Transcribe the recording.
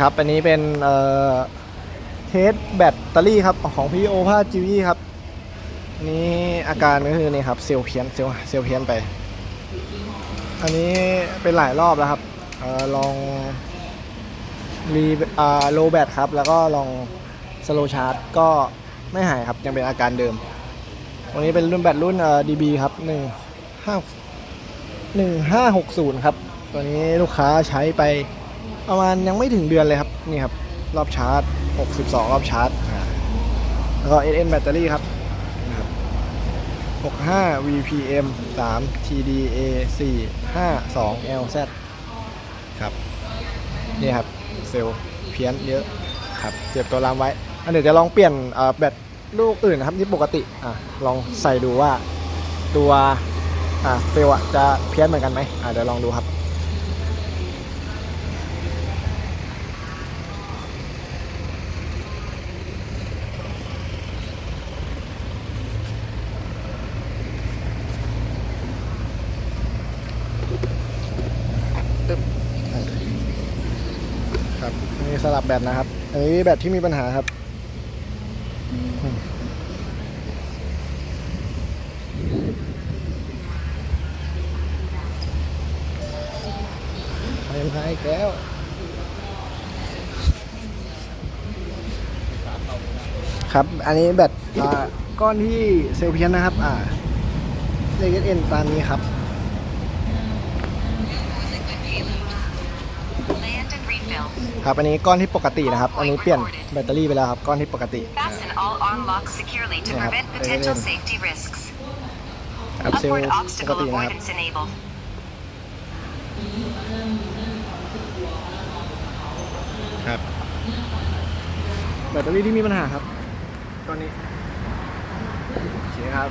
ครับ อันนี้เป็นเฮดแบตเตอรี่ครับ ของพี่โอภาจิวี่ครับนนี้อาการก็คือนี่ครับเซลล์เพี้ยนเซลล์เซลล์เพี้ยนไป อันนี้เป็นหลายรอบแล้วครับออลองรีอ่าโลแบตครับ แล้วก็ลองสโลชาร์จก็ไม่หายครับ ยังเป็นอาการเดิมวันนี้เป็นรุ่นแบตรุ่นเอ่อ DB ครับ1 5 1560ครับ ตัวนี้ลูกค้าใช้ไป ประมาณยังไม่ถึงเดือนเลยครับ นี่ครับ รอบชาร์จ 62 รอบชาร์จแล้วก็ SN แบตเตอรี่ครับ65 VPM 3 TDA 4 52 LZ ครับ นี่ครับ เซลล์เพี้ยนเยอะครับเจ็บตัวรามไว้ อันเดี๋ยวจะลองเปลี่ยนแบตลูกอื่นนะครับที่ปกติอะลองใส่ดูว่าตัวอะเซลล์จะเพี้ยนเหมือนกันไหมอะเดี๋ยวลองดูครับ ครับนี่สลับแบตนะครับ อันนี้แบตที่มีปัญหาครับอืมเอ็มไฮอีกแล้วครับ อันนี้แบตอ่าก้อนที่เซลเพียนนะครับ อ่าเลขเอ็นตามนี้ครับ ครับอันนี้ก้อนที่ปกตินะครับ อันนี้เปลี่ยนแบตเตอรี่ไปแล้วครับ ก้อนที่ปกติ Fasten all arm locks securely to Yeah, prevent they potential didn't. safety risks. ครับเซลล์ Upward ปก obstacle ตินะครับ avoidance enabled. ครับแบตเตอรี่ที่มีปัญหาครับตอนนี้โอเคครับ